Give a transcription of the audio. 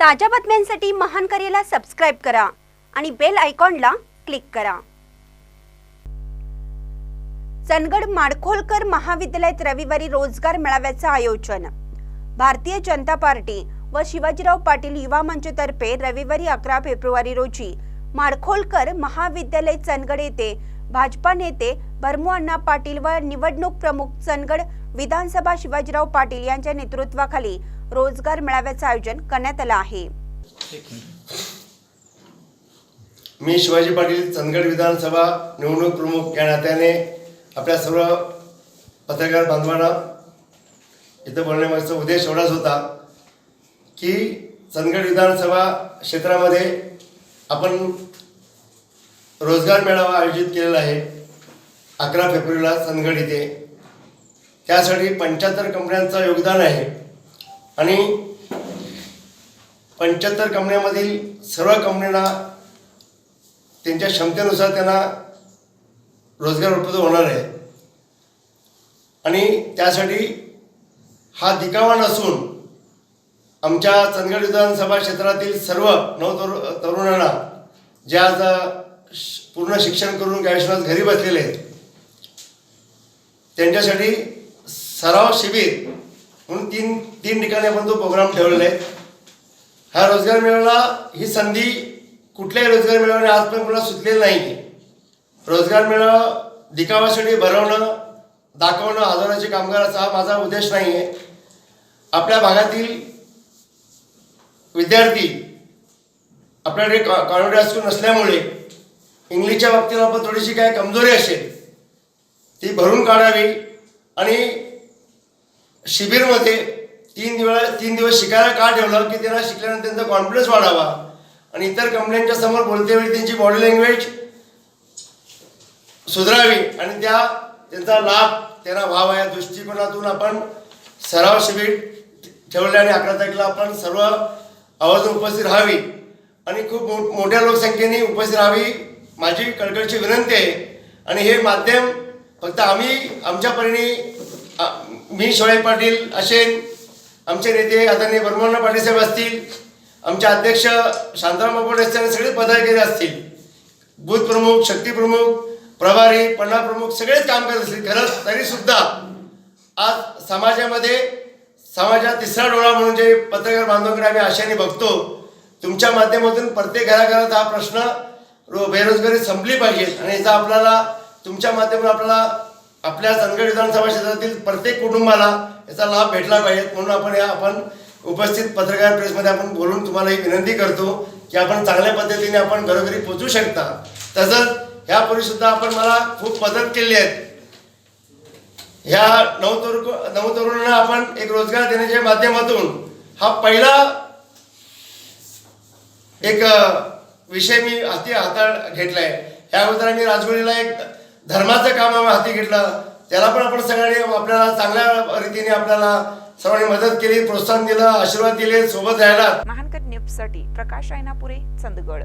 ताज्या बातम्यांसाठी महान करेला सबस्क्राईब करा आणि बेल आयकॉनला क्लिक करा. चंदगड माडखोलकर महाविद्यालयात रविवारी रोजगार मेळाव्याचं आयोजन. भारतीय जनता पार्टी व शिवाजीराव पाटील युवा मंचतर्फे रविवारी अकरा फेब्रुवारी रोजी माडखोलकर महाविद्यालय चंदगड येथे भाजपा नेते भरमू अण्णा पाटील व निवडणूक प्रमुख चंदगड विधानसभा शिवाजीराव पाटील यांच्या नेतृत्वाखाली रोजगार मेळाव्याचं आयोजन करण्यात आलं आहे. मी शिवाजी पाटील चंदगड विधानसभा निवडणूक प्रमुख या नात्याने आपल्या सर्व पत्रकार बांधवांना इथं बोलण्यामागचा उद्देश एवढाच होता की चंदगड विधानसभा क्षेत्रामध्ये आपण रोजगार मेळावा आयोजित केलेला आहे. अकरा फेब्रुवारीला चंदगड इथे. त्यासाठी पंच्याहत्तर कंपन्यांचं योगदान आहे. आणि पंच्याहत्तर कंपन्यामधील सर्व कंपन्यांना त्यांच्या क्षमतेनुसार त्यांना रोजगार उपलब्ध होणार आहे. आणि त्यासाठी हा दिकावा नसून आमच्या चंदगड विधानसभा क्षेत्रातील सर्व नवतरु तरुणांना जे आज पूर्ण शिक्षण करून ग्रॅज्युएशन घरी बसलेले आहेत. त्यांच्यासाठी सराव शिबिर म्हणून तीन तीन ठिकाणी आपण तो प्रोग्राम ठेवलेला आहे. हा रोजगार मिळवला ही संधी कुठल्याही रोजगार मिळवणे आजपर्यंत कोणाला सुचलेली नाही. रोजगार मिळवा दिखावासाठी भरवणं दाखवणं हजाराचे कामगाराचा हा माझा उद्देश नाही आहे आपल्या भागातील विद्यार्थी आपल्याकडे कॉ कॉन्फिडन्स नसल्यामुळे इंग्लिशच्या बाबतीत आपण थोडीशी काय कमजोरी असेल ती भरून काढावी. आणि शिबिरमध्ये तीन दिवस तीन दिवस शिकायला का ठेवलं? की त्यांना शिकल्यानंतर त्यांचा कॉन्फिडन्स वाढावा. आणि इतर कंपन्यांच्या समोर बोलतेवेळी त्यांची बॉडी लँग्वेज सुधारावी. आणि त्या त्यांचा लाभ त्यांना व्हावा या दृष्टिकोनातून आपण सराव शिबिर ठेवले आणि अकरा तारखेला आपण सर्व आवर्जून उपस्थित राहावी. आणि खूप मोठ्या लोकसंख्येने उपस्थित राहावी. माझी कळकळची विनंती आहे. आणि हे माध्यम फक्त आम्ही आमच्या परीने मी शोळे पाटील असेन आमचे नेते आदरणीय बर्मण्णा पाटील साहेब असतील आमचे अध्यक्ष शांताराम बापट असतील आणि सगळे पदाधिकारी असतील बूथ प्रमुख शक्ती प्रमुख प्रभारी पन्ना प्रमुख सगळेच काम करत असतील. खरंच तरी सुद्धा आज समाजामध्ये समाजात तिसरा डोळा म्हणून जे पत्रकार बांधवांकडे आम्ही आशेने बघतो तुमच्या माध्यमातून प्रत्येक घराघरात हा प्रश्न रो बेरोजगारी संपली पाहिजे. आणि याचा आपल्याला तुमच्या माध्यमातून आपल्याला आपल्या चंदगड विधानसभा क्षेत्रातील प्रत्येक कुटुंबाला याचा लाभ भेटला पाहिजे. म्हणून आपण या आपण उपस्थित पत्रकार प्रेसमध्ये आपण बोलून तुम्हाला ही विनंती करतो की आपण चांगल्या पद्धतीने आपण घरोघरी पोचू शकता. तसंच ह्यापूर्वी सुद्धा आपण मला खूप मदत केली आहे ह्या नऊ तरुण नऊ तरुणांना आपण एक रोजगार देण्याच्या माध्यमातून हा पहिला एक विषय मी हाती हातात घेतलाय. ह्या अगोदर आम्ही राजगुरीला एक धर्माचं काम आम्ही हाती घेतलं. त्याला पण आपण सगळ्यांनी आपल्याला चांगल्या रीतीने आपल्याला सर्वांनी मदत केली प्रोत्साहन दिलं आशीर्वाद दिले सोबत राहायला. महानकर न्यूजसाठी प्रकाश ऐनापुरे चंदगड.